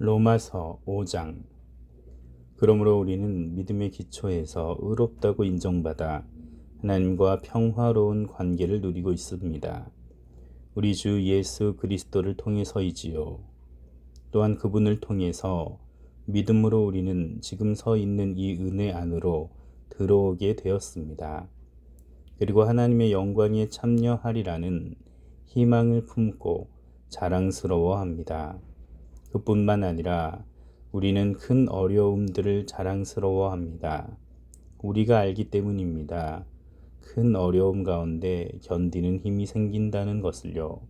로마서 5장 그러므로 우리는 믿음의 기초에서 의롭다고 인정받아 하나님과 평화로운 관계를 누리고 있습니다. 우리 주 예수 그리스도를 통해서이지요. 또한 그분을 통해서 믿음으로 우리는 지금 서 있는 이 은혜 안으로 들어오게 되었습니다. 그리고 하나님의 영광에 참여하리라는 희망을 품고 자랑스러워합니다. 그뿐만 아니라 우리는 큰 어려움들을 자랑스러워 합니다. 우리가 알기 때문입니다. 큰 어려움 가운데 견디는 힘이 생긴다는 것을요.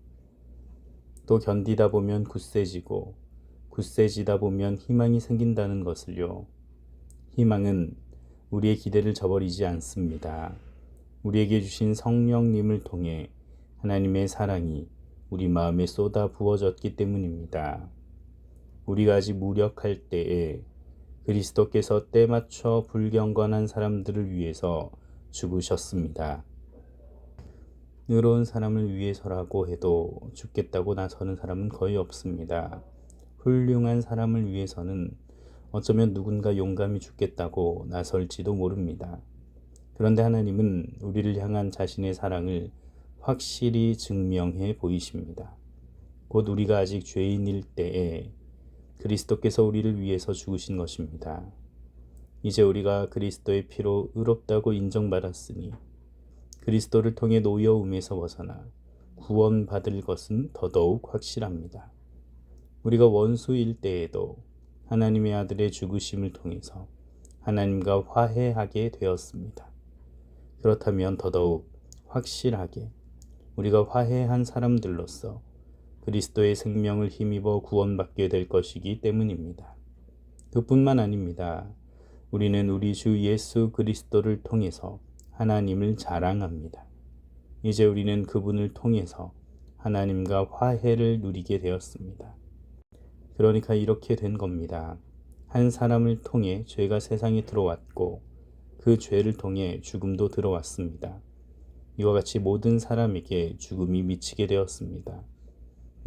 또 견디다 보면 굳세지고 굳세지다 보면 희망이 생긴다는 것을요. 희망은 우리의 기대를 저버리지 않습니다. 우리에게 주신 성령님을 통해 하나님의 사랑이 우리 마음에 쏟아 부어졌기 때문입니다. 우리가 아직 무력할 때에 그리스도께서 때 맞춰 불경건한 사람들을 위해서 죽으셨습니다. 의로운 사람을 위해서라고 해도 죽겠다고 나서는 사람은 거의 없습니다. 훌륭한 사람을 위해서는 어쩌면 누군가 용감히 죽겠다고 나설지도 모릅니다. 그런데 하나님은 우리를 향한 자신의 사랑을 확실히 증명해 보이십니다. 곧 우리가 아직 죄인일 때에 그리스도께서 우리를 위해서 죽으신 것입니다. 이제 우리가 그리스도의 피로 의롭다고 인정받았으니 그리스도를 통해 노여움에서 벗어나 구원받을 것은 더더욱 확실합니다. 우리가 원수일 때에도 하나님의 아들의 죽으심을 통해서 하나님과 화해하게 되었습니다. 그렇다면 더더욱 확실하게 우리가 화해한 사람들로서 그리스도의 생명을 힘입어 구원받게 될 것이기 때문입니다. 그뿐만 아닙니다. 우리는 우리 주 예수 그리스도를 통해서 하나님을 자랑합니다. 이제 우리는 그분을 통해서 하나님과 화해를 누리게 되었습니다. 그러니까 이렇게 된 겁니다. 한 사람을 통해 죄가 세상에 들어왔고 그 죄를 통해 죽음도 들어왔습니다. 이와 같이 모든 사람에게 죽음이 미치게 되었습니다.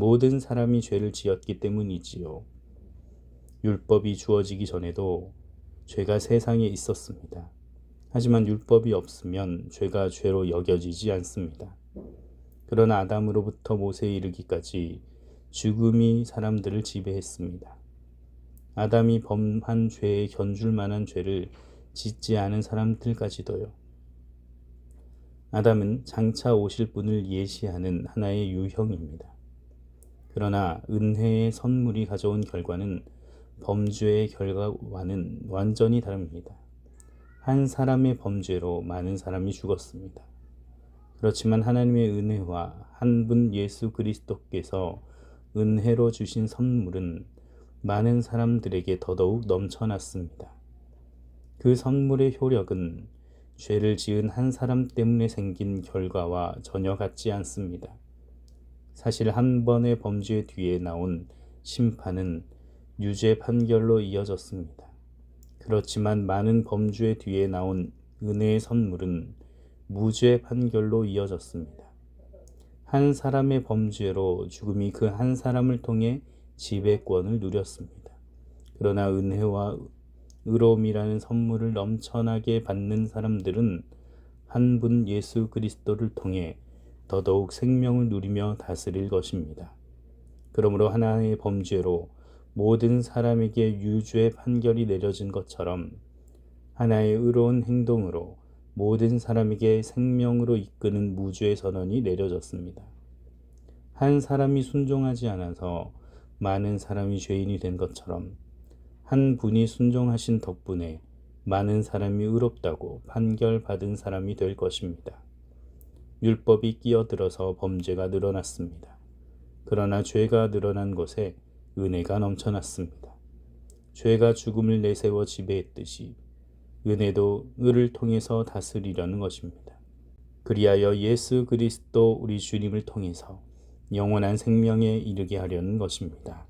모든 사람이 죄를 지었기 때문이지요. 율법이 주어지기 전에도 죄가 세상에 있었습니다. 하지만 율법이 없으면 죄가 죄로 여겨지지 않습니다. 그러나 아담으로부터 모세에 이르기까지 죽음이 사람들을 지배했습니다. 아담이 범한 죄에 견줄 만한 죄를 짓지 않은 사람들까지도요. 아담은 장차 오실 분을 예시하는 하나의 유형입니다. 그러나 은혜의 선물이 가져온 결과는 범죄의 결과와는 완전히 다릅니다. 한 사람의 범죄로 많은 사람이 죽었습니다. 그렇지만 하나님의 은혜와 한 분 예수 그리스도께서 은혜로 주신 선물은 많은 사람들에게 더더욱 넘쳐났습니다. 그 선물의 효력은 죄를 지은 한 사람 때문에 생긴 결과와 전혀 같지 않습니다. 사실 한 번의 범죄 뒤에 나온 심판은 유죄 판결로 이어졌습니다. 그렇지만 많은 범죄 뒤에 나온 은혜의 선물은 무죄 판결로 이어졌습니다. 한 사람의 범죄로 죽음이 그 한 사람을 통해 지배권을 누렸습니다. 그러나 은혜와 의로움이라는 선물을 넘쳐나게 받는 사람들은 한 분 예수 그리스도를 통해 더더욱 생명을 누리며 다스릴 것입니다. 그러므로 하나의 범죄로 모든 사람에게 유죄 판결이 내려진 것처럼 하나의 의로운 행동으로 모든 사람에게 생명으로 이끄는 무죄의 선언이 내려졌습니다. 한 사람이 순종하지 않아서 많은 사람이 죄인이 된 것처럼 한 분이 순종하신 덕분에 많은 사람이 의롭다고 판결받은 사람이 될 것입니다. 율법이 끼어들어서 범죄가 늘어났습니다. 그러나 죄가 늘어난 곳에 은혜가 넘쳐났습니다. 죄가 죽음을 내세워 지배했듯이 은혜도 의를 통해서 다스리려는 것입니다. 그리하여 예수 그리스도 우리 주님을 통해서 영원한 생명에 이르게 하려는 것입니다.